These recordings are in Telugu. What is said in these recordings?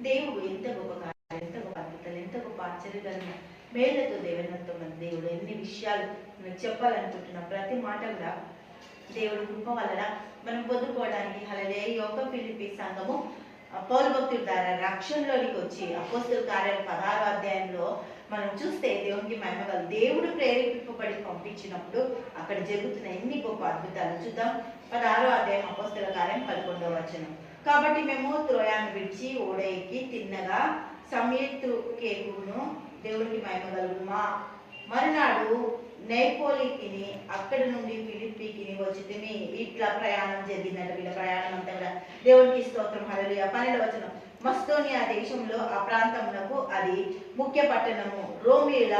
దేవుడు ఎంత గొప్ప కార్యాలు ఎంత గొప్ప అద్భుతాలు ఎంత గొప్ప ఆశ్చర్యకరమైన మేళ్ళతో దేవనతో మన దేవుడు ఎన్ని విషయాలు మనం చెప్పాలనుకుంటున్నా ప్రతి మాట కూడా దేవుడు కృప వలన మనం పొందుకోవడానికి. అలాగే యోగ పిలిపి సంఘము పౌరు భక్తుల ద్వారా రక్షణలోనికి వచ్చి అపోస్తుల కార్యాల పదహారు అధ్యాయంలో మనం చూస్తే దేవునికి మహిమ కలు దేవుడు ప్రేరేపింపబడి పంపించినప్పుడు అక్కడ జరుగుతున్న ఎన్ని గొప్ప అద్భుతాలు చూద్దాం. పదహారో అధ్యాయం అపస్తుల కార్యం పదకొండవ వచనం. కాబట్టి మేము త్రోయాను విడిచి ఓడ ఎక్కి తిన్నగా సమయత్తు కేకును దేవుడికి మహిమ మా మరునాడు నైపోలికిని అక్కడి నుండి ఫిలిప్పీకిని వచ్చితిమి ఇట్లా ప్రయాణం జరిగిందంట వీళ్ళ ప్రయాణం అంతా కూడా. దేవునికి స్తోత్రం. హరలియ పన్నెండు వచనం. మస్తోనియా దేశంలో ఆ ప్రాంతమునకు అది ముఖ్య పట్టణము. రోమిల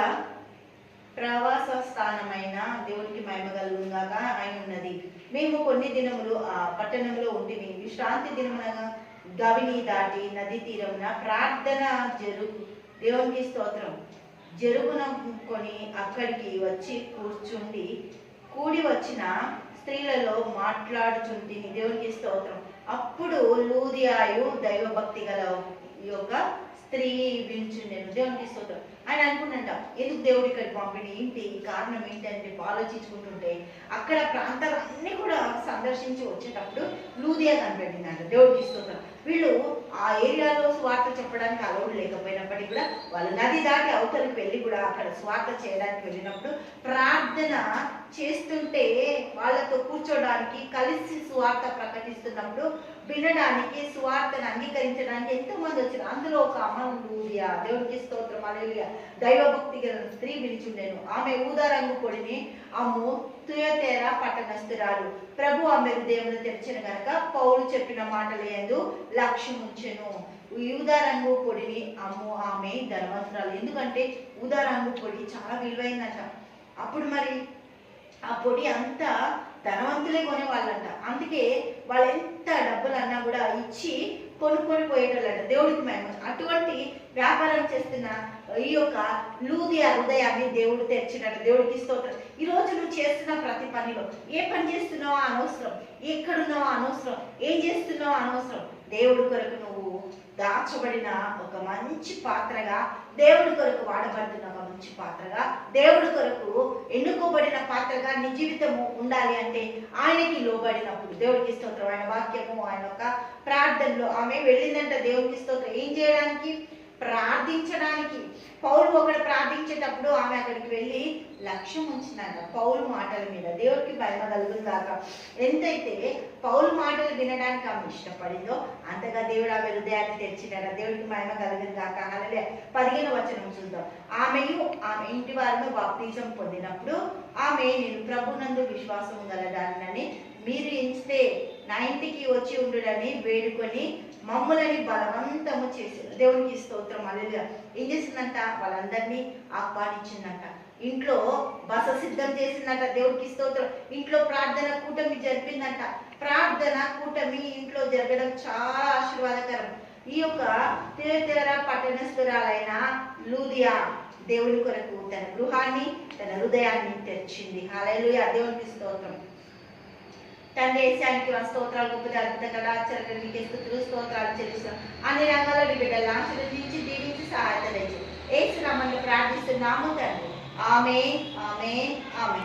ప్రవాస స్థానమైన దేవునికి మహిమ కలుగుగాక అయి ఉన్నది మేము కొన్ని దినములు ఆ పట్టణంలో ఉంటిమి. విశ్రాంతి దినమునగా గవిని దాటి నది తీరమున ప్రార్థన జరుగు దేవునికి స్తోత్రం. జరుగున కొని అక్కడికి వచ్చి కూర్చుండి కూడి వచ్చిన స్త్రీలలో మాట్లాడుచుంటిని దేవునికి స్తోత్రం. అప్పుడు లూదియాయు దైవభక్తి గల యొక్క స్త్రీ వించుండెను దేవునికి స్తోత్రం ఆయన అనుకున్నంట ఎందుకు దేవుడు ఇక్కడ పంపిణీ ఏంటి? కారణం ఏంటి? అని చెప్పి ఆలోచించుకుంటుంటే అక్కడ ప్రాంతాలన్నీ కూడా సందర్శించి వచ్చేటప్పుడు లూదియా కనిపెట్టిందంట దేవుడికి స్తోత్రం వీళ్ళు ఆ ఏరియాలో స్వార్థ చెప్పడానికి అలౌడ్ లేకపోయినప్పటికీ కూడా వాళ్ళు నది దాటి అవతలికి వెళ్ళి కూడా అక్కడ స్వార్థ చేయడానికి వెళ్ళినప్పుడు ప్రార్థన చేస్తుంటే వాళ్ళతో కూర్చోడానికి కలిసి స్వార్థ ప్రకటిస్తున్నప్పుడు వినడానికి స్వార్థను అంగీకరించడానికి ఎంతో మంది వచ్చారు. అందులో ఒక అమ్మ ఊరియా దేవుడికి స్తోత్రం అలెలుయా దైవభక్తి గల స్త్రీ పిలిచుండెను. ఆమె ఊదా రంగు పొడిని అమ్ము తుయతేర పట్టణస్థురాలు. ప్రభు ఆమె హృదయంలో తెరిచిన గనక పౌలు చెప్పిన మాటలు ఎందు లక్ష్యం ఉంచెను. ఊదా రంగు పొడిని అమ్ము ఆమె ధనవంతురాలు ఎందుకంటే ఊదా రంగు పొడి చాలా విలువైందట. అప్పుడు మరి ఆ పొడి అంతా ధనవంతులే కొనేవాళ్ళంట. అందుకే వాళ్ళు ఎంత డబ్బులు అన్నా కూడా ఇచ్చి కొనుక్కొని పోయేటోళ్ళట. దేవుడికి మేము అటువంటి వ్యాపారం చేస్తున్న ఈ యొక్క లూదియా హృదయాన్ని దేవుడు తెరిచినట్టు దేవుడికి స్తోత్రం. ఈ రోజు నువ్వు చేస్తున్న ప్రతి పనిలో ఏ పని చేస్తున్నావో అనవసరం. ఎక్కడున్నావో అనవసరం. ఏం చేస్తున్నావో అనవసరం. దేవుడి కొరకు నువ్వు దాచబడిన ఒక మంచి పాత్రగా దేవుడి కొరకు వాడబడుతున్న ఒక మంచి పాత్రగా దేవుడి కొరకు ఎన్నుకోబడిన పాత్రగా నీ జీవితము ఉండాలి అంటే ఆయనకి లోబడినప్పుడు దేవుడికి స్తోత్రం. ఆయన వాక్యము ఆయన యొక్క ప్రార్థనలో ఆమె వెళ్ళిందంట దేవుడికి స్తోత్రం. ఏం చేయడానికి? ప్రార్థించడానికి. పౌలు ఒకడు ప్రార్థించేటప్పుడు ఆమె అక్కడికి వెళ్ళి లక్ష్యం ఉంచిందంట పౌలు మాటల మీద దేవుడికి భయమ కలుగుందాక ఎంతైతే పౌలు మాటలు వినడానికి ఆమె ఇష్టపడిందో అంతగా దేవుడు ఆమె హృదయాన్ని తెరిచినాడు దేవుడికి మహిమ కలుగుందాక అలాగే పదిహేను వచనం చూద్దాం. ఆమెయు ఆమె ఇంటి వారిలో బాప్తిజం పొందినప్పుడు ఆమె నేను ప్రభునందు విశ్వాసం గలదానని మీరు ఇంచితే నా ఇంటికి వచ్చి ఉండుడని వేడుకొని మమ్ములని బలవంతము చేశారు. దేవునికి స్తోత్రం అల్లెలుయా ఏం చేసిందంట? వాళ్ళందరినీ ఆహ్వానించిందంట. ఇంట్లో బస సిద్ధం చేసిందంట దేవుడికి స్తోత్రం. ఇంట్లో ప్రార్థన కూటమి జరిపిందంట. ప్రార్థన కూటమి ఇంట్లో జరగడం చాలా ఆశీర్వాదకరం. ఈ యొక్క తిరుతెర పట్టణస్థురాలైన లూదియా దేవుని కొరకు తన గృహాన్ని తన హృదయాన్ని తెరిచింది. హాలూయా దేవునికి స్తోత్రం. తండ్రి దేశానికి మన స్తోత్రాలు గొప్ప అద్భుత కదా ఆచరణ నీకే స్థుతులు స్తోత్రాలు చెల్లిస్తాం. అన్ని రంగాల్లో నీ బిడ్డలు ఆశీర్వదించి దీవించి సహాయత లేదు ఏసు నామని ప్రార్థిస్తున్నాము తండ్రి. ఆమె ఆమె ఆమె